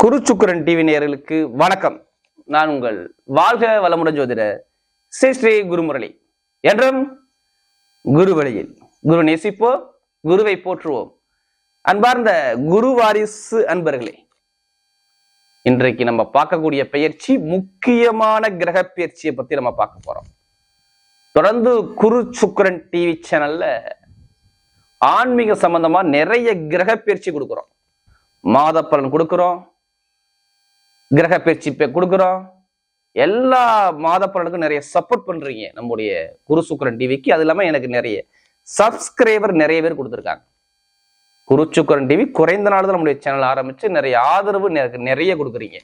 குருச்சுக்குரன் TV நேயர்களுக்கு வணக்கம். நான் உங்கள் வாழ்க வளமுடன் ஜோதிட ஸ்ரீ ஸ்ரீ குருமுரளி. என்றும் குரு வழியில் குரு நேசிப்போம் குருவை போற்றுவோம். அன்பார்ந்த குரு வாரிசு அன்பர்களே இன்றைக்கு நம்ம பார்க்கக்கூடிய பெயர்ச்சி முக்கியமான கிரக பயிற்சியை பத்தி நம்ம பார்க்க போறோம். தொடர்ந்து குரு சுக்கரன் டிவி சேனல்ல ஆன்மீக சம்பந்தமா நிறைய கிரக பயிற்சி கொடுக்குறோம். மாத பலன் கொடுக்குறோம். கிரக பயிற்சி கொடுக்குறோம். எல்லா மாத பலனுக்கும் நிறைய சப்போர்ட் பண்றீங்க நம்முடைய குரு சுக்கரன் டிவிக்கு. அது இல்லாமல் எனக்கு நிறைய சப்ஸ்கிரைபர் நிறைய பேர் கொடுத்துருக்காங்க. குரு சுக்கரன் டிவி குறைந்த நாள் தான் நம்முடைய சேனல் ஆரம்பிச்சு நிறைய ஆதரவு எனக்கு நிறைய கொடுக்குறீங்க.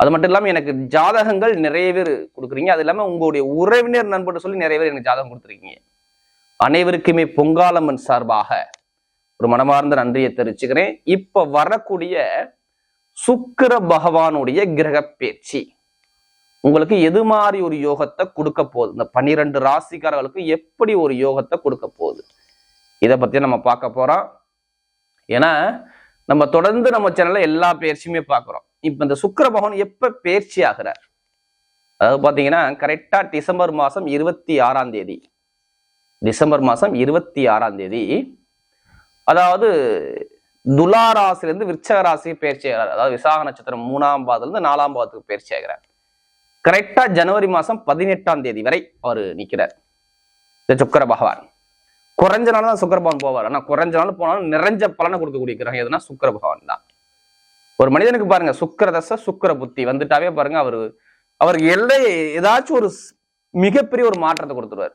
அது மட்டும் இல்லாமல் எனக்கு ஜாதகங்கள் நிறைய பேர் கொடுக்குறீங்க. அது இல்லாமல் உங்களுடைய உறவினர் நண்பர் சொல்லி நிறைய பேர் எனக்கு ஜாதகம் கொடுத்துருக்கீங்க. அனைவருக்குமே பொங்காலம்மன் சார்பாக ஒரு மனமார்ந்த நன்றியை தெரிவிச்சுக்கிறேன். இப்ப வரக்கூடிய சுக்கிர பகவானுடைய கிரக பேச்சு. உங்களுக்கு எது மாதிரி ஒரு யோகத்தை கொடுக்க போகுது? இந்த பன்னிரெண்டு ராசிக்காரர்களுக்கு எப்படி ஒரு யோகத்தை கொடுக்க போகுது? இதை பத்தி நம்ம பார்க்க போறோம். ஏன்னா நம்ம தொடர்ந்து நம்ம சேனல்ல எல்லா பயிற்சியுமே பார்க்குறோம். இப்ப இந்த சுக்கர பகவான் எப்ப பயிற்சி ஆகிறார்? அதாவது பாத்தீங்கன்னா கரெக்டா டிசம்பர் மாசம் இருபத்தி ஆறாம் தேதி. டிசம்பர் மாசம் இருபத்தி ஆறாம் தேதி அதாவது துலா ராசிலிருந்து விருச்சக ராசி பயிற்சி ஆகிறார் அதாவது விசாக நட்சத்திரம் மூணாம் பாதத்துல இருந்து நாலாம் பாதத்துக்கு பயிற்சி ஆகிறார் கரெக்டா ஜனவரி மாசம் பதினெட்டாம் தேதி வரை அவர் நிற்கிறார். இந்த சுக்கர பகவான். குறைஞ்ச நாள் தான் சுக்கர பகவான் போவார். ஆனா குறைஞ்ச நாள் போனாலும் நிறைஞ்ச பலனை கொடுக்கக்கூடிய கிரகம் எதுனா சுக்கர பகவான் தான். ஒரு மனிதனுக்கு பாருங்க சுக்கர தசை சுக்கர புத்தி வந்துட்டாவே பாருங்க அவரு அவருக்கு எல்லை ஏதாச்சும் ஒரு மிகப்பெரிய ஒரு மாற்றத்தை கொடுத்துருவார்.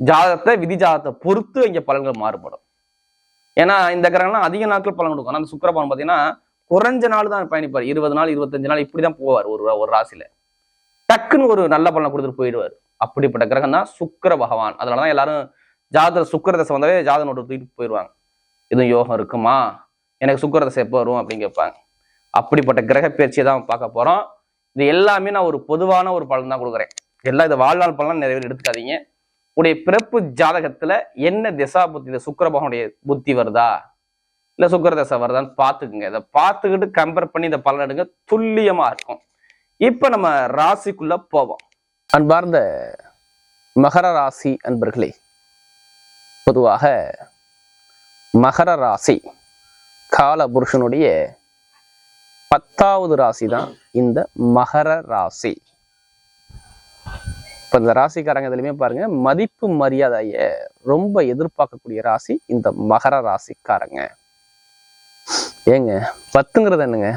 ஜாதகத்தை விதி ஜாதகத்தை பொறுத்து இங்க பலன்கள் மாறுபடும். ஏன்னா இந்த கிரகம்லாம் அதிக நாட்கள் பலன் கொடுக்கும். ஆனால் அந்த சுக்கரபவன் பார்த்தீங்கன்னா குறைஞ்ச நாள் தான் பயணிப்பார். இருபது நாள் இருபத்தஞ்சு நாள் இப்படி தான் போவார் ஒரு ஒரு ராசியில. டக்குன்னு ஒரு நல்ல பலனை கொடுத்துட்டு போயிடுவார். அப்படிப்பட்ட கிரகம் தான் சுக்கிர பகவான். அதனாலதான் எல்லாரும் ஜாதக சுக்கர தசை வந்தாவே ஜாதக நோட்டு தூக்கிட்டு போயிடுவாங்க. எதுவும் யோகம் இருக்குமா? எனக்கு சுக்கர தசை எப்போ வரும் அப்படின்னு கேட்பாங்க. அப்படிப்பட்ட கிரக பயிற்சியை தான் பார்க்க போறோம். இது எல்லாமே நான் ஒரு பொதுவான ஒரு பலன் தான் கொடுக்குறேன். எல்லாம் இது வாழ்நாள் பலன் நிறைய பேர் எடுத்துக்காதீங்க. உடைய பிறப்பு ஜாதகத்துல என்ன திசா புத்தி? இந்த சுக்கிர பகவானுடைய புத்தி வருதா? இல்ல சுக்கர தசை வருதான்னு பார்த்துக்குங்க. இதை பார்த்துக்கிட்டு கம்பேர் பண்ணி இந்த பலன் எடுங்க. துல்லியமா இருக்கும். இப்ப நம்ம ராசிக்குள்ள போவோம். அன்பார்ந்த மகர ராசி அன்பர்களே பொதுவாக மகர ராசி கால புருஷனுடைய பத்தாவது ராசி தான் இந்த மகர ராசி. இப்ப இந்த ராசிக்காரங்க இதுலையுமே பாருங்க மதிப்பு மரியாதைய ரொம்ப எதிர்பார்க்கக்கூடிய ராசி இந்த மகர ராசிக்காரங்க. ஏங்க பத்துங்கிறது என்னங்க?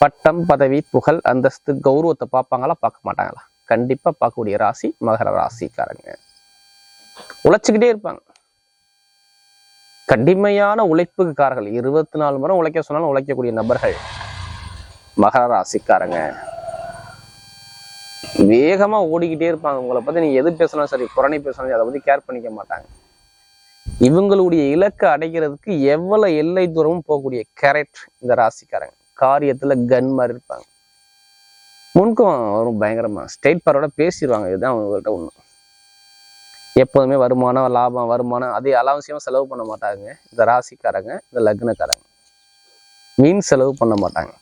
பட்டம் பதவி புகழ் அந்தஸ்து கௌரவத்தை பார்ப்பாங்களா பார்க்க மாட்டாங்களா? கண்டிப்பா பார்க்கக்கூடிய ராசி மகர ராசிக்காரங்க. உழைச்சிக்கிட்டே இருப்பாங்க. கடுமையான உழைப்புக்காரர்கள் இருபத்தி நாலு முறை உழைக்க சொன்னாலும் உழைக்கக்கூடிய நபர்கள் மகர ராசிக்காரங்க. வேகமாக ஓடிக்கிட்டே இருப்பாங்க. உங்களை பற்றி நீங்கள் எது பேசினாலும் சரி புறணி பேசினாலும் சரி, அதை பற்றி கேர் பண்ணிக்க மாட்டாங்க. இவங்களுடைய இலக்கை அடைக்கிறதுக்கு எவ்வளவு எல்லை தூரமும் போகக்கூடிய கேரட் இந்த ராசிக்காரங்க. காரியத்தில் கன் மாதிரி இருப்பாங்க. முன்கம் வரும் பயங்கரமாக ஸ்டேட் பரோட பேசிடுவாங்க. இதுதான் அவங்கள்ட்ட ஒன்று எப்போதுமே வருமானம் லாபம் வருமானம் அதே அலாவசியமாக செலவு பண்ண மாட்டாங்க. இந்த ராசிக்காரங்க இந்த லக்னக்காரங்க. மீன் செலவு பண்ண மாட்டாங்க.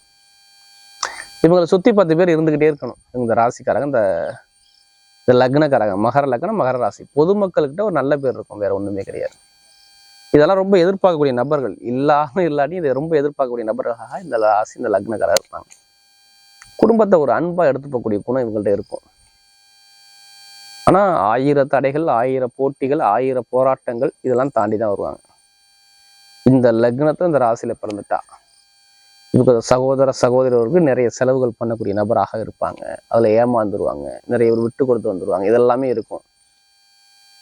இவங்களை சுற்றி பத்து பேர் இருந்துக்கிட்டே இருக்கணும். இந்த ராசிக்காரங்க இந்த இந்த லக்னக்காரங்க மகர லக்னம் மகர ராசி. பொதுமக்கள்கிட்ட ஒரு நல்ல பேர் இருக்கும் வேற ஒண்ணுமே கிடையாது. இதெல்லாம் ரொம்ப எதிர்பார்க்கக்கூடிய நபர்கள் இல்லாமல் இல்லாட்டி இதை ரொம்ப எதிர்பார்க்கக்கூடிய நபர்களாக இந்த ராசி இந்த லக்னக்காரர் இருப்பாங்க. குடும்பத்தை ஒரு அன்பாக எடுத்துப்பக்கூடிய குணம் இவங்கள்ட்ட இருக்கும். ஆனா ஆயிர தடைகள் ஆயிர போட்டிகள் ஆயிர போராட்டங்கள் இதெல்லாம் தாண்டி தான் வருவாங்க. இந்த லக்னத்தை இந்த ராசியில பிறந்துட்டா. இப்போ சகோதர சகோதரருக்கு நிறைய செலவுகள் பண்ணக்கூடிய நபராக இருப்பாங்க. அதுல ஏமாந்துருவாங்க. நிறைய ஒரு விட்டு கொடுத்து வந்துருவாங்க. இதெல்லாமே இருக்கும்.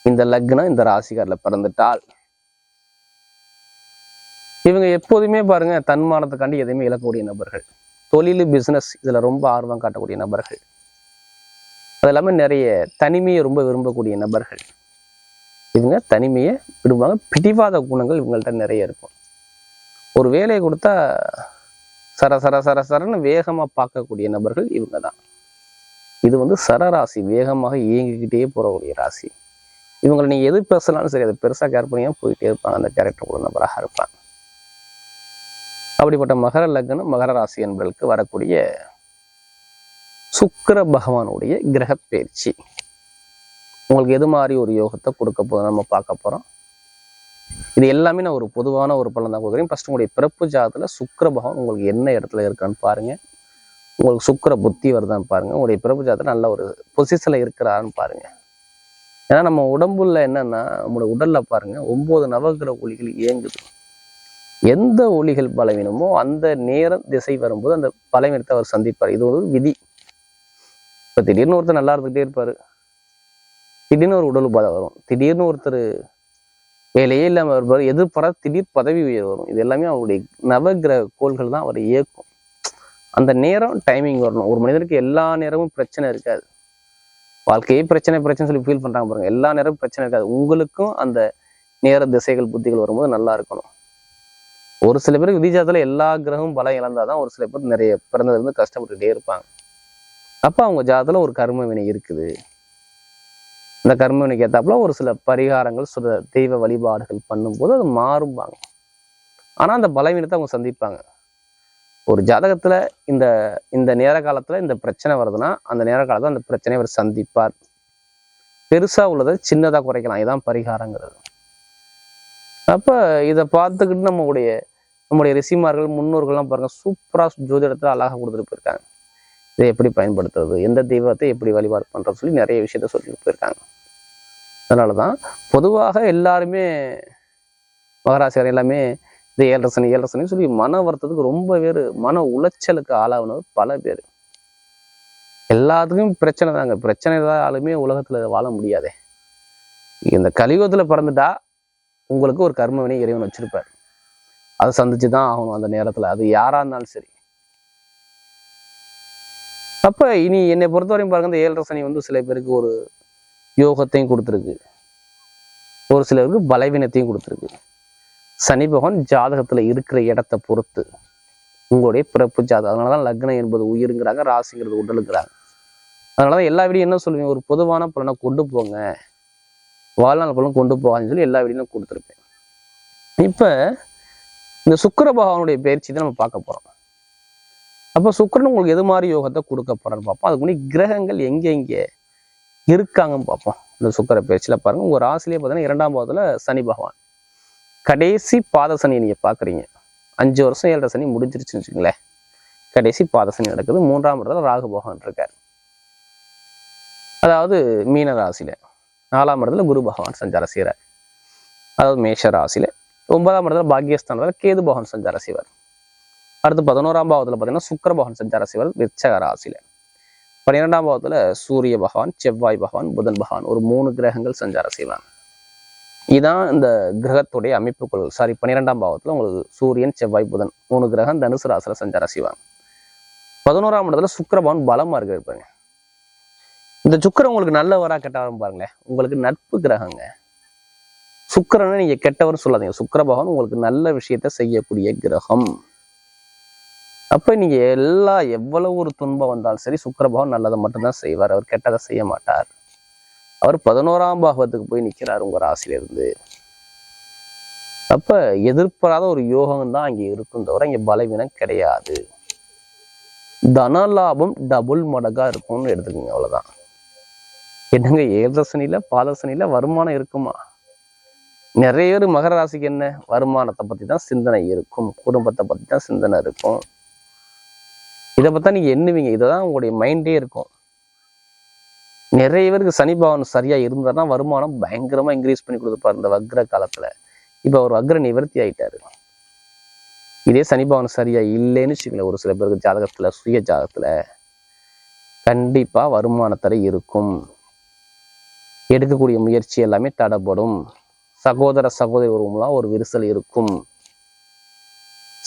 இந்த லக்னம் இந்த ராசிக்காரில் பிறந்துட்டால். இவங்க எப்போதுமே பாருங்க தன்மானத்துக்காண்டி எதையுமே இழக்கக்கூடிய நபர்கள். தொழில் பிசினஸ் இதுல ரொம்ப ஆர்வம் காட்டக்கூடிய நபர்கள். அது இல்லாம நிறைய தனிமையை ரொம்ப விரும்பக்கூடிய நபர்கள். இவங்க தனிமையை விரும்புவாங்க. பிடிவாத குணங்கள் இவங்கள்ட்ட நிறைய இருக்கும். ஒரு வேலையை கொடுத்தா சர சர சர சரன்னு வேகமா பார்க்கக்கூடிய நபர்கள் இவங்க தான் இது வந்து சரராசி வேகமாக இயங்கிக்கிட்டே போறக்கூடிய ராசி. இவங்களை நீங்கள் எது பேசலாம்னு சரி அதை பெருசா கேர் பண்ணியாக போயிட்டே இருப்பாங்க. அந்த கேரக்டர் உள்ள நபராக இருப்பாங்க. அப்படிப்பட்ட மகர லக்னம் மகர ராசி என்பதற்கு வரக்கூடிய சுக்கிர பகவானுடைய கிரக பயிற்சி. உங்களுக்கு எது மாதிரி ஒரு யோகத்தை கொடுக்க போதும் நம்ம பார்க்க போறோம். இது எல்லாமே நான் ஒரு பொதுவான ஒரு பலன் தான் கொடுக்குறேன். ஃபஸ்ட் உங்களுடைய பிறப்பு ஜாதத்தில் சுக்கிர பகவான் உங்களுக்கு என்ன இடத்துல இருக்கான்னு பாருங்க. உங்களுக்கு சுக்கிர புத்தி வருதான்னு பாருங்க. உங்களுடைய பிறப்பு ஜாதத்துல நல்ல ஒரு பொசிஷன்ல இருக்கிறான்னு பாருங்க. ஏன்னா நம்ம உடம்புல என்னன்னா நம்மளோட உடல்ல பாருங்க ஒம்பது நவகிர ஒளிகள் இயங்குது. எந்த ஒளிகள் பலவீனமோ அந்த நேரம் திசை வரும்போது அந்த பலவீனத்தை அவர் சந்திப்பார். இது ஒரு விதி. இப்போ திடீர்னு ஒருத்தர் நல்லா இருந்துகிட்டே இருப்பாரு. திடீர்னு ஒரு உடல் உபாதை வரும். திடீர்னு ஒருத்தர் வேலையே இல்லாமல் இருப்பார் எதிர்பாராத திடீர் பதவி உயர் வரும். இது எல்லாமே அவருடைய நவகிரக கோள்கள் தான் அவரை இயக்கும். அந்த நேரம் டைமிங் வரணும். ஒரு மனிதனுக்கு எல்லா நேரமும் பிரச்சனை இருக்காது. வாழ்க்கையே பிரச்சனை பிரச்சனை சொல்லி ஃபீல் பண்ணுறாங்க பாருங்க. எல்லா நேரமும் பிரச்சனை இருக்காது. உங்களுக்கும் அந்த நேர திசைகள் புத்திகள் வரும்போது நல்லா இருக்கணும். ஒரு சில பேருக்கு விதிஜாதத்தில் எல்லா கிரகமும் பலம் இழந்தாதான் ஒரு சில பேர் நிறைய பிறந்ததுலேருந்து கஷ்டப்பட்டுகிட்டே இருப்பாங்க. அப்போ அவங்க ஜாதத்தில் ஒரு கர்ம வினை இருக்குது. இந்த கர்மவினைக்கு ஏத்தாப்புல ஒரு சில பரிகாரங்கள் சில தெய்வ வழிபாடுகள் பண்ணும்போது அது மாறும்பாங்க. ஆனா அந்த பலவீனத்தை அவங்க சந்திப்பாங்க. ஒரு ஜாதகத்துல இந்த இந்த நேர காலத்துல இந்த பிரச்சனை வருதுன்னா அந்த நேர காலத்துல அந்த பிரச்சனையை அவர் சந்திப்பார். பெருசா உள்ளதை சின்னதா குறைக்கலாம். இதுதான் பரிகாரங்கிறது. அப்ப இதை பார்த்துக்கிட்டு நம்மளுடைய நம்முடைய ரிஷிமார்கள் முன்னோர்கள்லாம் பாருங்க சூப்பரா ஜோதிடத்தில் அழகா கொடுத்துட்டு போயிருக்காங்க. இதை எப்படி பயன்படுத்துறது? எந்த தெய்வத்தை எப்படி வழிபாடு பண்றது சொல்லி நிறைய விஷயத்த சொல்லிட்டு போயிருக்காங்க. அதனாலதான் பொதுவாக எல்லாருமே மகராசிகர் எல்லாமே இந்த ஏழரை ஏழரசனை சொல்லி மன வருத்தத்துக்கு ரொம்ப பேர் மன உளைச்சலுக்கு ஆளாகினவர் பல பேர். எல்லாத்துக்கும் பிரச்சனை தாங்க. பிரச்சனை ஆளுமே உலகத்துல வாழ முடியாதே. இந்த கலியுகத்தில் பிறந்துட்டா உங்களுக்கு ஒரு கர்மவினை இறைவன் வச்சுருப்பார். அதை சந்திச்சு தான் ஆகணும் அந்த நேரத்துல. அது யாரா இருந்தாலும் சரி. அப்போ இனி என்னை பொறுத்தவரையும் பாருங்க இந்த ஏழரை சனி வந்து சில பேருக்கு ஒரு யோகத்தையும் கொடுத்துருக்கு. ஒரு சிலருக்கு பலவீனத்தையும் கொடுத்துருக்கு. சனி பகவான் ஜாதகத்தில் இருக்கிற இடத்தை பொறுத்து உங்களுடைய பிறப்பு ஜாதகம். அதனாலதான் லக்னம் என்பது உயிருங்கிறாங்க ராசிங்கிறது உடலுங்கிறாங்க. அதனாலதான் எல்லா வீடியும் என்ன சொல்லுவீங்க? ஒரு பொதுவான பலனை கொண்டு போங்க. வாழ்நாள் பலன் கொண்டு போகாதுன்னு சொல்லி எல்லா வீடியும் கொடுத்துருப்பேன். இப்போ இந்த சுக்கர பகவானுடைய பயிற்சி தான் நம்ம பார்க்க போகிறோம் அப்போ சுக்கரன் உங்களுக்கு எது மாதிரி யோகத்தை கொடுக்க போறான்னு பார்ப்போம். அதுக்கு முன்னாடி கிரகங்கள் எங்க இருக்காங்கன்னு பார்ப்போம். இந்த சுக்கிர பயிற்சியில பாருங்க. உங்க ராசிலேயே பார்த்தீங்கன்னா இரண்டாம் பாதத்தில் சனி பகவான். கடைசி பாத சனி நீங்க பாக்குறீங்க அஞ்சு வருஷம் ஏழரை சனி முடிஞ்சிருச்சுன்னு வச்சுங்களேன் கடைசி பாத சனி நடக்குது. மூன்றாம் இடத்துல ராகு பகவான் இருக்கார். அதாவது மீன ராசியில். நாலாம் இடத்துல குரு பகவான் சஞ்சாரம் செய்கிறார் அதாவது மேஷ ராசியில். ஒன்பதாம் இடத்துல பாக்கியஸ்தானத்தில் கேது பகவான் சஞ்சாரம் செய்வார். அடுத்து பதினோராம் பாவத்தில் பார்த்தீங்கன்னா சுக்கர பகவான் சஞ்சார செய்வார் விருச்சக ராசியில. பன்னிரெண்டாம் பாவத்துல சூரிய பகவான் செவ்வாய் பகவான் புதன் பகவான் ஒரு மூணு கிரகங்கள் சஞ்சாரம் செய்வாங்க இதான் இந்த கிரகத்துடைய அமைப்புகள் சாரி பன்னிரெண்டாம் பாவத்துல உங்களுக்கு சூரியன் செவ்வாய் புதன் மூணு கிரகம் தனுசு ராசியில் சஞ்சாரம் செய்வாங்க பதினோராம் இடத்துல சுக்கிர பகவான் பலமா இருக்க இருப்பாங்க இந்த சுக்கிரன் உங்களுக்கு நல்லவரா கெட்டவரும் பாருங்களேன். உங்களுக்கு நட்பு கிரகங்க. சுக்கரனை நீங்க கெட்டவர் சொல்லாதீங்க. சுக்கர பகவான் உங்களுக்கு நல்ல விஷயத்த செய்யக்கூடிய கிரகம். அப்ப நீங்கள் எல்லா எவ்வளவு ஒரு துன்பம் வந்தாலும் சரி சுக்கிர நல்லதை மட்டும்தான் செய்வார். அவர் கெட்டதை செய்ய மாட்டார். அவர் பதினோராம் பாகத்துக்கு போய் நிற்கிறார் உங்க ராசியிலிருந்து. இருந்து அப்ப எதிர்பாராத ஒரு யோகம் தான் அங்க இருக்கும் தவிர இங்க பலவீனம் கிடையாது. தன லாபம் டபுள் மடங்கா இருக்கும்னு எடுத்துக்கோங்க அவ்வளவுதான். என்னங்க ஏதசனியில் பாதசனில வருமானம் இருக்குமா? நிறைய பேர் மகர ராசிக்கு என்ன? வருமானத்தை பற்றி தான் சிந்தனை இருக்கும். குடும்பத்தை பற்றி தான் சிந்தனை இருக்கும். இதை பார்த்தா நீங்க எண்ணுவீங்க. இதுதான் உங்களுடைய மைண்டே இருக்கும். நிறைய பேருக்கு சனி பவன் சரியா இருந்தாருன்னா வருமானம் பயங்கரமா இன்க்ரீஸ் பண்ணி கொடுத்துப்பார் இந்த வக்ர காலத்துல. இப்ப அவர் வக்ர நிவர்த்தி ஆயிட்டாரு. இதே சனி பவன் சரியா இல்லைன்னு வச்சுக்கல ஒரு சில பேருக்கு ஜாதகத்துல சுய ஜாதகத்தில் கண்டிப்பா வருமானத்தடை இருக்கும். எடுக்கக்கூடிய முயற்சி எல்லாமே தடைப்படும் சகோதர சகோதரி உறவுலாம் ஒரு விரிசல் இருக்கும்.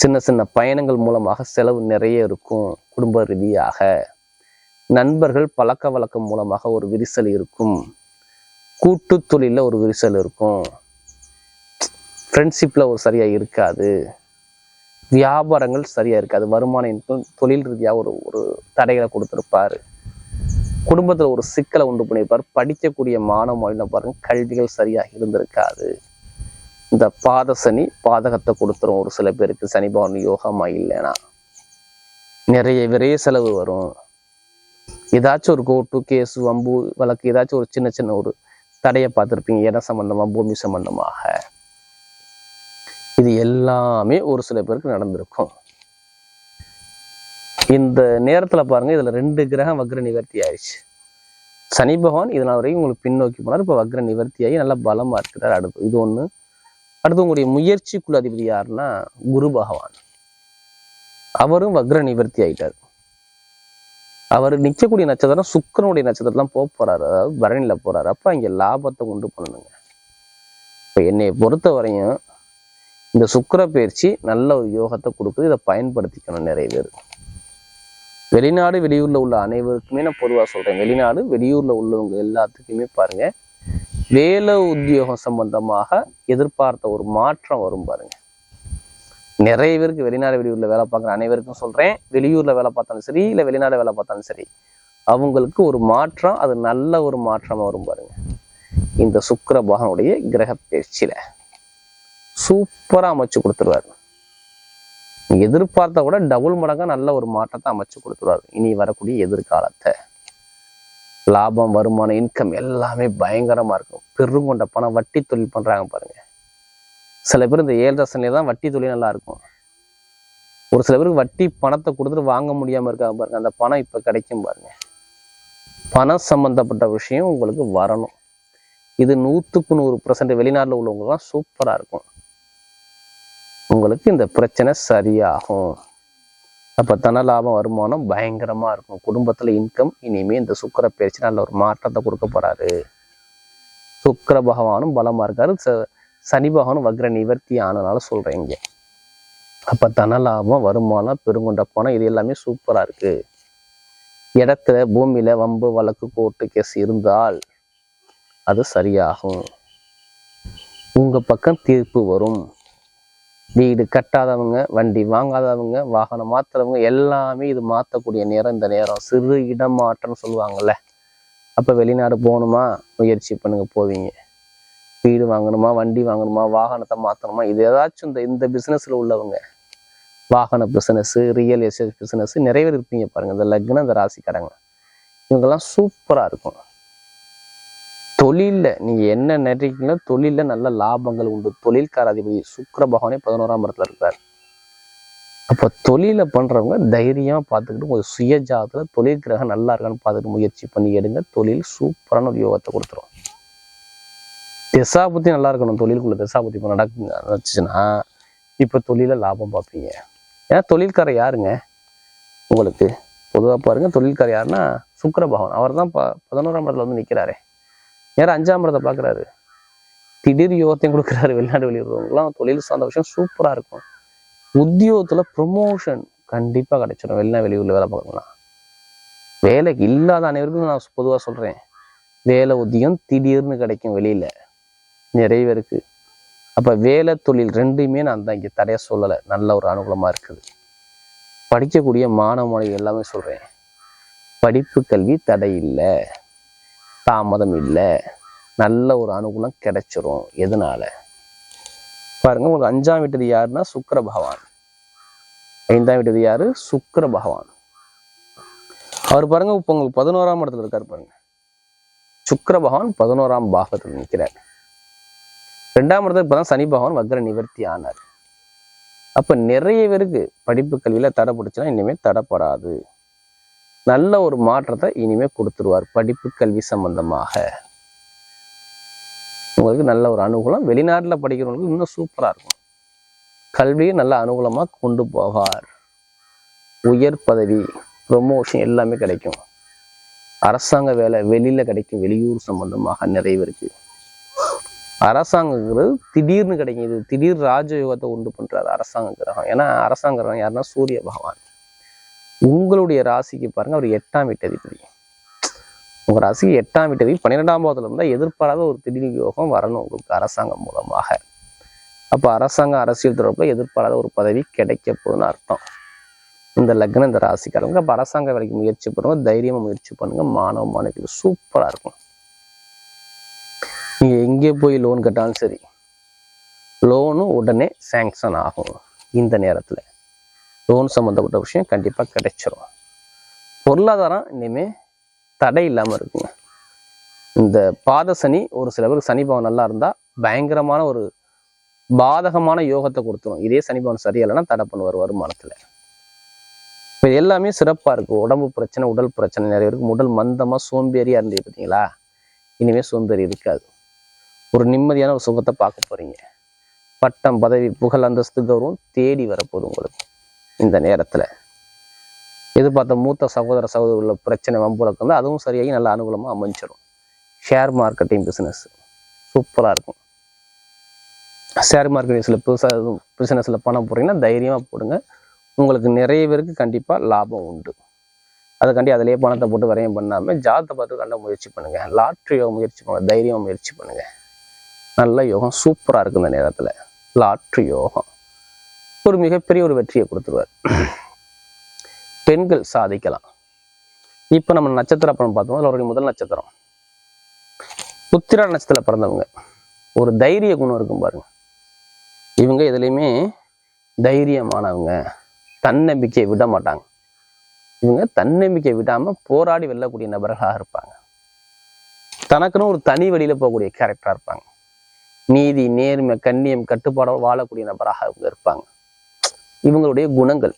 சின்ன சின்ன பயணங்கள் மூலமாக செலவு நிறைய இருக்கும் குடும்ப ரீதியாக. நண்பர்கள் பழக்க வழக்கம் மூலமாக ஒரு விரிசல் இருக்கும். கூட்டு தொழிலில் ஒரு விரிசல் இருக்கும். ஃப்ரெண்ட்ஷிப்பில் ஒரு சரியாக இருக்காது. வியாபாரங்கள் சரியாக இருக்காது. வருமானம் இன்கம் தொழில் ரீதியாக ஒரு ஒரு தடைகளை கொடுத்துருப்பார். குடும்பத்தில் ஒரு சிக்கலை உண்டு பண்ணியிருப்பார் படிக்கக்கூடிய மாணவ மாநிலம் பாருங்கள் கல்விகள் சரியாக இருந்திருக்காது. இந்த பாத சனி பாதகத்தை கொடுத்துரும். ஒரு சில பேருக்கு சனி பவன் யோகமா இல்லைன்னா. நிறைய விரைய செலவு வரும். ஏதாச்சும் ஒரு கோர்ட்டு கேஸ் வம்பு வழக்கு ஏதாச்சும் ஒரு சின்ன சின்ன ஒரு தடையை பார்த்துருப்பீங்க. இடம் சம்பந்தமா பூமி சம்பந்தமாக. இது எல்லாமே ஒரு சில பேருக்கு நடந்திருக்கும். இந்த நேரத்துல பாருங்க இதுல ரெண்டு கிரகம் வக்ர நிவர்த்தி ஆயிடுச்சு. சனி பகவான் இதனால் வரைக்கும் உங்களுக்கு பின்னோக்கி போனார். இப்போ வக்ர நிவர்த்தியாகி நல்லா பலமா இருக்கிறார் அடுத்து. இது ஒண்ணு. அடுத்து உங்களுடைய முயற்சிக்குள்ள அதிபதி யாருன்னா குரு பகவான். அவரும் வக்ர நிவர்த்தி ஆயிட்டார். அவர் நிற்கக்கூடிய நட்சத்திரம் சுக்கிரனுடைய நட்சத்திரம்லாம் போக போறாரு. அதாவது பரணியில போறாரு. அப்போ அங்க லாபத்தை கொண்டு பண்ணணுங்க இப்போ என்னை பொறுத்த வரையும் இந்த சுக்கர பயிற்சி நல்ல ஒரு யோகத்தை கொடுக்குது. இதை பயன்படுத்திக்கணும் நிறைய பேர். வெளிநாடு வெளியூர்ல உள்ள அனைவருக்குமே நான் பொதுவாக சொல்றேன். வெளிநாடு வெளியூர்ல உள்ளவங்க எல்லாத்துக்குமே பாருங்க வேலை உத்தியோகம் சம்பந்தமாக எதிர்பார்த்த ஒரு மாற்றம் வரும் பாருங்க. நிறைய பேருக்கு வெளிநாடு வெளியூர்ல வேலை பார்க்குற அனைவருக்கும் சொல்றேன். வெளியூர்ல வேலை பார்த்தாலும் சரி இல்லை வெளிநாடு வேலை பார்த்தாலும் சரி அவங்களுக்கு ஒரு மாற்றம் அது நல்ல ஒரு மாற்றமா வரும் பாருங்க. இந்த சுக்கர பகவானுடைய கிரக பயிற்சியில சூப்பரா அமைச்சு கொடுத்துருவாரு. எதிர்பார்த்த விட டபுள் மடங்கா நல்ல ஒரு மாற்றத்தை அமைச்சு கொடுத்துருவாரு. இனி வரக்கூடிய எதிர்காலத்தை. லாபம் வருமானம் இன்கம் எல்லாமே பயங்கரமாக இருக்கும். பெருங்கொண்ட பணம் வட்டி தொழில் பண்ணுறாங்க பாருங்கள் சில பேர் இந்த ஏழரை சனிலே தான் வட்டி தொழில் நல்லா இருக்கும். ஒரு சில பேருக்கு வட்டி பணத்தை கொடுத்துட்டு வாங்க முடியாமல் இருக்காங்க பாருங்கள் அந்த பணம் இப்போ கிடைக்கும் பாருங்கள் பணம் சம்மந்தப்பட்ட விஷயம் உங்களுக்கு வரணும். இது நூற்றுக்கு நூறு பர்சன்ட் வெளிநாட்டில் உள்ளவங்கலாம் சூப்பராக இருக்கும். உங்களுக்கு இந்த பிரச்சனை சரியாகும். அப்போ தன லாபம் வருமானம் பயங்கரமாக இருக்கும். குடும்பத்தில் இன்கம் இனிமேல் இந்த சுக்கிர பயிற்சி நல்ல ஒரு மாற்றத்தை கொடுக்க போகிறாரு சுக்கர பகவானும் பலமாக இருக்காரு. ச- சனி பகவானும் வக்ர நிவர்த்தி ஆனனால சொல்கிறேன் இங்கே. அப்போ தன லாபம் வருமானம் பெருங்கொண்ட பணம் இது எல்லாமே சூப்பராக இருக்குது இடத்துல பூமியில் வம்பு வழக்கு கோர்ட்டு கேஸ் இருந்தால் அது சரியாகும். உங்கள் பக்கம் தீர்ப்பு வரும். வீடு கட்டாதவங்க வண்டி வாங்காதவங்க வாகனம் மாற்றுறவங்க எல்லாமே இது மாற்றக்கூடிய நேரம். இந்த நேரம் சிறு இடம் மாற்றம்னு சொல்லுவாங்கல்ல. அப்போ வெளிநாடு போகணுமா? முயற்சி பண்ணுங்க போவீங்க. வீடு வாங்கணுமா? வண்டி வாங்கணுமா? வாகனத்தை மாற்றணுமா இது ஏதாச்சும் இந்த இந்த பிஸ்னஸில் உள்ளவங்க. வாகன பிஸ்னஸ்ஸு ரியல் எஸ்டேட் பிஸ்னஸ்ஸு நிறைய பேர் இருப்பீங்க பாருங்கள் இந்த லக்னம் இந்த ராசிக்காரங்க. இவங்கெல்லாம் சூப்பராக இருக்கும். தொழில்ல நீங்க என்ன நினைக்கிறீங்களோ தொழிலில் நல்ல லாபங்கள் உண்டு. தொழில்கார அதிபதி சுக்கிர பகவானே பதினோராம் இடத்துல இருக்கார். அப்ப தொழில பண்றவங்க தைரியமா பார்த்துக்கிட்டு ஒரு சுய ஜாதத்துல தொழில் கிரகம் நல்லா இருக்கான்னு பார்த்துட்டு முயற்சி பண்ணி எடுங்க. தொழில் சூப்பரான ஒரு யோகத்தை கொடுத்துரும். திசாபுத்தி நல்லா இருக்கணும். தொழிலுக்குள்ள திசாபுத்தி இப்போ நடக்குங்க வச்சுச்சுன்னா இப்போ தொழில லாபம் பார்ப்பீங்க. ஏன்னா தொழில்கார யாருங்க? உங்களுக்கு. பொதுவா பாருங்க தொழில்கார யாருன்னா சுக்கர பகவான். அவர் தான் பதினோராம் இடத்துல வந்து நிற்கிறாரே நேரம் அஞ்சாம் இடத்தை பார்க்குறாரு? திடீர் யோகத்தையும் கொடுக்குறாரு வெளிநாடு வெளியூர்லாம் தொழில் சார்ந்த விஷயம் சூப்பராக இருக்கும். உத்தியோகத்தில் ப்ரொமோஷன் கண்டிப்பாக கிடைச்சிடும் வெளிநாடு வெளியூரில் வேலை பார்க்கலாம் வேலைக்கு இல்லாத அனைவருக்கும் நான் பொதுவாக சொல்கிறேன் வேலை உத்தியம் திடீர்னு கிடைக்கும் வெளியில். நிறைய பேருக்கு அப்போ வேலை தொழில் ரெண்டுமே நான் தான் இங்கே தடைய சொல்லலை. நல்ல ஒரு அனுகூலமாக இருக்குது. படிக்கக்கூடிய மாணவ மாணவி எல்லாமே சொல்கிறேன் படிப்பு கல்வி தடை இல்லை தாமதம் இல்லை நல்ல ஒரு அனுகூலம் கிடைச்சிரும். எதனால? பாருங்க உங்களுக்கு அஞ்சாம் வீட்டது யாருன்னா சுக்கர பகவான். ஐந்தாம் வீட்டது யாரு? சுக்கர பகவான். அவர் பாருங்க இப்போ உங்களுக்கு பதினோராம் இடத்துல இருக்காரு பாருங்க. சுக்கர பகவான் பதினோராம் பாகத்தில் நிற்கிறார் ரெண்டாம் இடத்துல இப்பதான் சனி பகவான் வக்ர நிவர்த்தி ஆனார். அப்ப நிறைய பேருக்கு படிப்பு கல்வியில தடைப்படுச்சுன்னா இனிமே தடைப்படாது நல்ல ஒரு மாற்றத்தை இனிமே கொடுத்துருவார் படிப்பு கல்வி சம்பந்தமாக. உங்களுக்கு நல்ல ஒரு அனுகூலம். வெளிநாட்டில் படிக்கிறவங்களுக்கு இன்னும் சூப்பராக இருக்கும். கல்வியை நல்ல அனுகூலமாக கொண்டு போவார். உயர் பதவி ப்ரொமோஷன் எல்லாமே கிடைக்கும். அரசாங்க வேலை வெளியில் கிடைக்கும். வெளியூர் சம்பந்தமாக நிறைய இருக்குது அரசாங்கங்கிறது திடீர்னு கிடைக்கும். இது திடீர் ராஜயோகத்தை உண்டு பண்ணுறாரு அரசாங்க கிரகம். ஏன்னா அரசாங்க கிரகம் யாருன்னா சூரிய பகவான். உங்களுடைய ராசிக்கு பாருங்க அவர் எட்டாம் வீட்டு அதிபதி உங்க ராசிக்கு எட்டாம் வீட்டு அதிபதி பன்னிரெண்டாம் பாவத்துல இருந்தா எதிர்பாராத ஒரு திடீர் யோகம் வரணும் உங்களுக்கு அரசாங்கம் மூலமாக. அப்ப அரசாங்கம் அரசியல் தொடர்பில் எதிர்பாராத ஒரு பதவி கிடைக்க போகுதுன்னு அர்த்தம். இந்த லக்னம் இந்த ராசிக்காரங்க அப்ப அரசாங்க வேலைக்கு முயற்சி பண்ணுங்க தைரியமாக முயற்சி பண்ணுங்க மாணவ மாணவிகள் சூப்பரா இருக்கும். நீங்க எங்கே போய் லோன் கட்டாலும் சரி லோனும் உடனே சேங்ஷன் ஆகும். இந்த நேரத்தில். லோன் சம்மந்தப்பட்ட விஷயம் கண்டிப்பாக கிடைச்சிரும். பொருளாதாரம் இனிமே தடை இல்லாமல் இருக்குங்க. இந்த பாத சனி ஒரு சில பேருக்கு சனி பவன் நல்லா இருந்தால் பயங்கரமான ஒரு பாதகமான யோகத்தை கொடுத்துரும். இதே சனி பவன் சரியில்லைன்னா தடை பண்ணுவார் வருமானத்தில். இப்போ இது எல்லாமே சிறப்பாக இருக்குது உடம்பு பிரச்சனை உடல் பிரச்சனை நிறைய இருக்கும் உடல் மந்தமாக சோம்பேறியாக இருந்தது பார்த்தீங்களா இனிமேல் சோம்பேறி இருக்காது. ஒரு நிம்மதியான ஒரு சுகத்தை பார்க்க போகிறீங்க பட்டம் பதவி புகழ் அந்தஸ்து கௌரவம் தேடி வரப்போகுது உங்களுக்கு. இந்த நேரத்தில். எதிர்பார்த்த மூத்த சகோதர சகோதரி உள்ள பிரச்சனை வம்புலக்கு வந்து அதுவும் சரியாகி நல்ல அனுகூலமாக அமைஞ்சிடும் ஷேர் மார்க்கெட்டிங் பிஸ்னஸ் சூப்பராக இருக்கும். ஷேர் மார்க்கெட்டிங்ஸில் புதுசாக பிஸ்னஸில் பணம் போடுறீங்கன்னா தைரியமாக போடுங்க. உங்களுக்கு நிறைய பேருக்கு கண்டிப்பாக லாபம் உண்டு. அதுக்காண்டி அதிலேயே பணத்தை போட்டு வரையும் பண்ணாமல் ஜாதத்தை பார்த்து கண்ட முயற்சி பண்ணுங்கள் லாட்ரி யோகம் முயற்சி பண்ணுங்கள் தைரியம் முயற்சி பண்ணுங்கள் நல்ல யோகம் சூப்பராக இருக்கும் இந்த நேரத்தில். லாட்ரி யோகம். ஒரு மிகப்பெரிய ஒரு வெற்றியை கொடுத்துருவார். பெண்கள் சாதிக்கலாம். இப்போ நம்ம நட்சத்திர படம் பார்த்தோம். அதில் அவருடைய முதல் நட்சத்திரம். உத்திரா நட்சத்திரத்தில் பிறந்தவங்க. ஒரு தைரிய குணம் இருக்கும் பாருங்க. இவங்க எதுலேயுமே தைரியமானவங்க. தன்னம்பிக்கையை விட மாட்டாங்க. இவங்க தன்னம்பிக்கை விடாம போராடி வெல்லக்கூடிய நபர்களாக இருப்பாங்க. தனக்குன்னு ஒரு தனி வழியில போகக்கூடிய கேரக்டரா இருப்பாங்க. நீதி நேர்மை கண்ணியம் கட்டுப்பாடோ வாழக்கூடிய நபராக இவங்க இருப்பாங்க. இவங்களுடைய குணங்கள்.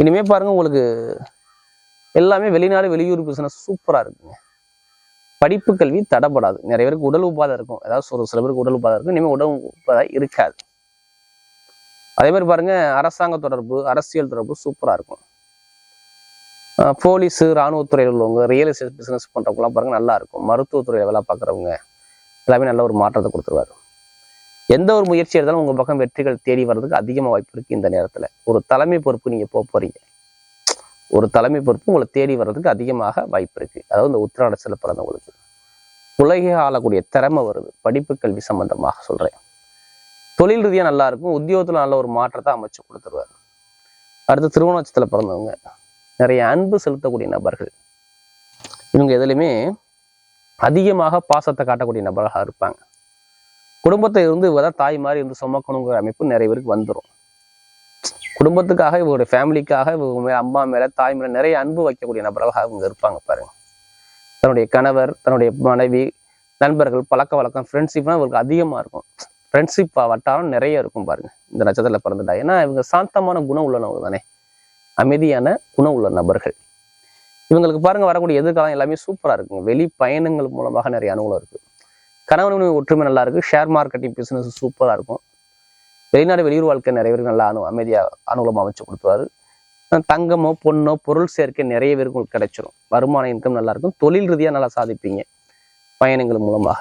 இனிமே பாருங்க உங்களுக்கு எல்லாமே வெளிநாடு வெளியூர் பிசினஸ் சூப்பராக இருக்குங்க. படிப்பு கல்வி தடைப்படாது. நிறைய பேருக்கு உடல் உபாதை இருக்கும். ஏதாவது ஒரு சில பேருக்கு உடல் உபாதை இருக்கும். இனிமேல் உடல் உபாதை இருக்காது. அதே மாதிரி பாருங்க அரசாங்க தொடர்பு அரசியல் தொடர்பு சூப்பராக இருக்கும். போலீஸு இராணுவத்துறையில் உள்ளவங்க ரியல் எஸ்டேட் பிஸ்னஸ் பண்ணுறவங்களாம் பாருங்க நல்லா இருக்கும். மருத்துவத்துறையில் வேலை பார்க்குறவங்க எல்லாமே நல்ல ஒரு மாற்றத்தை கொடுத்துருவாரு. எந்த ஒரு முயற்சி எடுத்தாலும் உங்கள் பக்கம் வெற்றிகள் தேடி வர்றதுக்கு அதிகமாக வாய்ப்பு இருக்குது இந்த நேரத்தில். ஒரு தலைமை பொறுப்பு நீங்கள் போக போகிறீங்க ஒரு தலைமை பொறுப்பு உங்களை தேடி வர்றதுக்கு அதிகமாக வாய்ப்பு இருக்குது அதாவது இந்த உத்திராடத்தில் பிறந்தவங்களுக்கு உலகை ஆளக்கூடிய திறமை வருது. படிப்பு கல்வி சம்பந்தமாக சொல்கிறேன் தொழில் ரீதியாக நல்லா இருக்கும். உத்தியோகத்தில் நல்ல ஒரு மாற்றத்தை அமைச்சு கொடுத்துருவாரு. அடுத்து திருவண்ணாச்சத்தில் பிறந்தவங்க. நிறைய அன்பு செலுத்தக்கூடிய நபர்கள். இவங்க எதுலையுமே அதிகமாக பாசத்தை காட்டக்கூடிய நபர்களாக இருப்பாங்க. குடும்பத்தை இருந்து இவ தான் தாய் மாதிரி இருந்து சுமக்கணுங்கிற அமைப்பு நிறைய பேருக்கு வந்துடும் குடும்பத்துக்காக இவருடைய ஃபேமிலிக்காக இவங்க மேலே அம்மா மேலே தாய் மேலே நிறைய அன்பு வைக்கக்கூடிய நபர்களாக அவங்க இருப்பாங்க பாருங்க. தன்னுடைய கணவர் தன்னுடைய மனைவி நண்பர்கள் பழக்க வழக்கம் ஃப்ரெண்ட்ஷிப்னா இவருக்கு அதிகமாக இருக்கும். ஃப்ரெண்ட்ஷிப் வட்டாரம் நிறைய இருக்கும் பாருங்க. இந்த நட்சத்திரத்தில் பிறந்துட்டா. ஏன்னா இவங்க சாந்தமான குணம் உள்ளனவங்க தானே. அமைதியான குணம் உள்ள நபர்கள். இவங்களுக்கு பாருங்க வரக்கூடிய எதிர்காலம் எல்லாமே சூப்பராக இருக்குங்க. வெளி பயணங்கள் மூலமாக நிறைய அனுகூலம் இருக்குது கணவன் ஒற்றுமை நல்லா இருக்கு. ஷேர் மார்க்கெட்டிங் பிசினஸ் சூப்பரா இருக்கும். வெளிநாடு வெளியூர் வாழ்க்கை நிறைய பேருக்கு நல்லா அனு அமைதியா அனுகூலமாக அமைச்சு கொடுத்துருவாரு. தங்கமோ பொண்ணோ பொருள் சேர்க்கை நிறைய பேருக்கு கிடைச்சிரும். வருமான இன்கம் நல்லா இருக்கும். தொழில் ரீதியா நல்லா சாதிப்பீங்க. பயணங்கள் மூலமாக.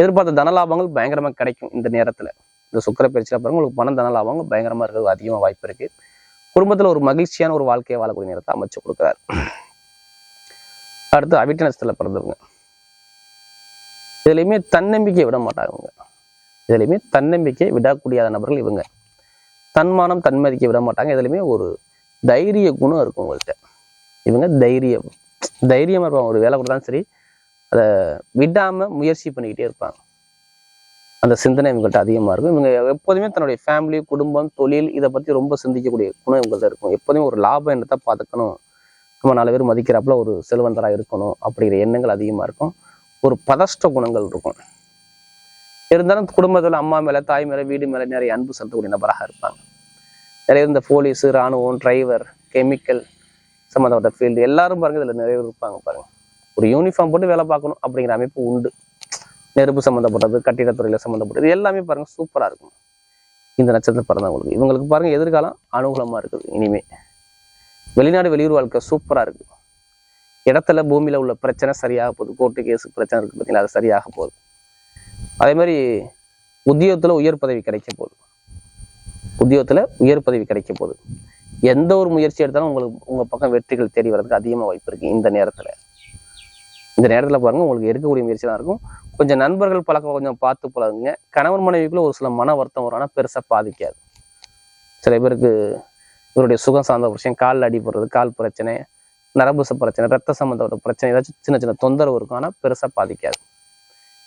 எதிர்பார்த்த தனலாபங்கள் பயங்கரமா கிடைக்கும் இந்த நேரத்துல. இந்த சுக்கர பயிற்சியில பாருங்க உங்களுக்கு பணம் தனலாபங்கள் பயங்கரமா இருக்கிறது அதிகமாக வாய்ப்பு இருக்கு. குடும்பத்துல ஒரு மகிழ்ச்சியான ஒரு வாழ்க்கையை வாழக்கூடிய நேரத்தை அமைச்சு கொடுக்குறாரு. அடுத்து அவிட்ட நட்சத்திரத்துல பிறந்தவங்க. இதுலையுமே தன்னம்பிக்கையை விட மாட்டாங்க இவங்க. இதுலையுமே தன்னம்பிக்கையை விடக்கூடியாத நபர்கள் இவங்க. தன்மானம் தன்மதிக்க விட மாட்டாங்க. இதுலையுமே ஒரு தைரிய குணம் இருக்கும் உங்கள்கிட்ட இவங்க தைரியம் தைரியமா இருப்பாங்க. ஒரு வேலை கொடுத்தாலும் சரி அதை விடாம முயற்சி பண்ணிக்கிட்டே இருப்பாங்க. அந்த சிந்தனை இவங்கள்ட்ட அதிகமாக இருக்கும். இவங்க எப்போதுமே தன்னுடைய ஃபேமிலி குடும்பம் தொழில் இதை பற்றி ரொம்ப சிந்திக்கக்கூடிய குணம் இவங்கள்ட்ட இருக்கும். எப்போதுமே ஒரு லாபம் என்னத்தை பார்த்துக்கணும். நம்ம நாலு பேர் மதிக்கிறாப்புல ஒரு செல்வந்தராக இருக்கணும் அப்படிங்கிற எண்ணங்கள் அதிகமாக இருக்கும். ஒரு பதஷ்ட குணங்கள் இருக்கும். இருந்தாலும் குடும்பத்தில் அம்மா மேலே தாய் மேலே வீடு மேலே நிறைய அன்பு செலுத்தக்கூடிய நபராக இருப்பாங்க. நிறைய இந்த போலீஸு இராணுவம் டிரைவர் கெமிக்கல் சம்மந்தப்பட்ட ஃபீல்டு எல்லாரும் பாருங்க இதில் நிறைய இருப்பாங்க பாருங்க. ஒரு யூனிஃபார்ம் போட்டு வேலை பார்க்கணும் அப்படிங்கிற அமைப்பு உண்டு. நெருப்பு சம்மந்தப்பட்டது கட்டிடத்துறையில் சம்மந்தப்பட்டது எல்லாமே பாருங்க சூப்பராக இருக்கும். இந்த நட்சத்திரம் பிறந்தவங்களுக்கு. இவங்களுக்கு பாருங்க எதிர்காலம் அனுகூலமாக இருக்குது இனிமே. வெளிநாடு வெளியூர் வாழ்க்கை சூப்பராக இருக்குது இடத்துல பூமியில் உள்ள பிரச்சனை சரியாக போகுது. கோர்ட்டு கேஸ் பிரச்சனை இருக்குது பார்த்தீங்களா அது சரியாக போகுது. அதே மாதிரி உத்தியோகத்தில் உயர் பதவி கிடைக்க போகுது. உத்தியோகத்தில் உயர் பதவி கிடைக்க போகுது. எந்த ஒரு முயற்சி எடுத்தாலும் உங்களுக்கு உங்கள் பக்கம் வெற்றிகள் தேடி வர்றதுக்கு அதிகமாக வாய்ப்பு இருக்குது இந்த நேரத்தில். இந்த நேரத்தில் பாருங்க உங்களுக்கு எடுக்கக்கூடிய முயற்சி தான் இருக்கும். கொஞ்சம் நண்பர்கள் பழக்கம் கொஞ்சம் பார்த்து பழகுங்க கணவன் மனைவிக்குள்ள ஒரு சில மன வருத்தம் வரும். ஆனால் பெருசாக பாதிக்காது. சில பேருக்கு இவருடைய சுகம் சார்ந்த விஷயம் காலில் அடிபடுறது கால் பிரச்சனை நரபுச பிரச்சனை ரத்த சம்மந்தப்பட்ட பிரச்சனை ஏதாச்சும் சின்ன சின்ன தொந்தரவு இருக்கும். ஆனால் பெருசாக பாதிக்காது.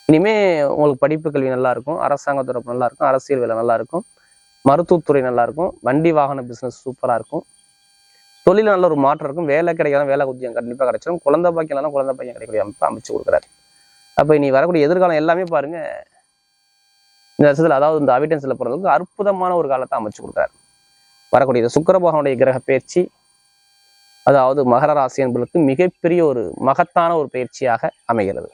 இனிமே உங்களுக்கு படிப்பு கல்வி நல்லா இருக்கும் அரசாங்க தரப்பு நல்லா இருக்கும் அரசியல் வேலை நல்லா இருக்கும் மருத்துவத்துறை நல்லா இருக்கும் வண்டி வாகன பிசினஸ் சூப்பராக இருக்கும். தொழில் நல்ல ஒரு மாற்றம் இருக்கும். வேலை கிடைக்காத வேலை உத்தியம் கண்டிப்பாக கிடைச்சிடும் குழந்தை பாக்கியம் குழந்தை பையன் கிடைக்கக்கூடிய அமைப்பு அமைச்சு கொடுக்குறாரு. அப்போ இனி வரக்கூடிய எதிர்காலம் எல்லாமே பாருங்க. இந்த வருஷத்தில் அதாவது இந்த அவிட்டன்ஸில் பிறந்தவங்க அற்புதமான ஒரு காலத்தை அமைச்சு கொடுக்குறாரு. வரக்கூடிய இந்த பகவானுடைய கிரக பயிற்சி அதாவது மகர ராசி என்பதற்கு மிகப்பெரிய ஒரு மகத்தான ஒரு பயிற்சியாக அமைகிறது.